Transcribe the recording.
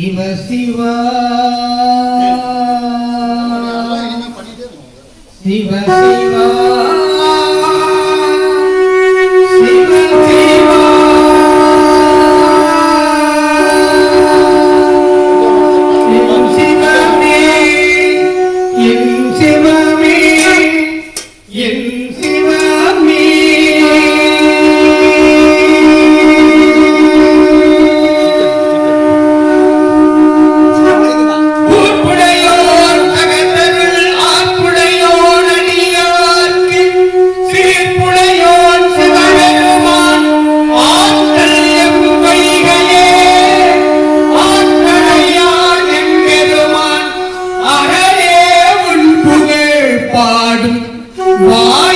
சிவ சிவா சிவ சிவா என் சிவமே என் What?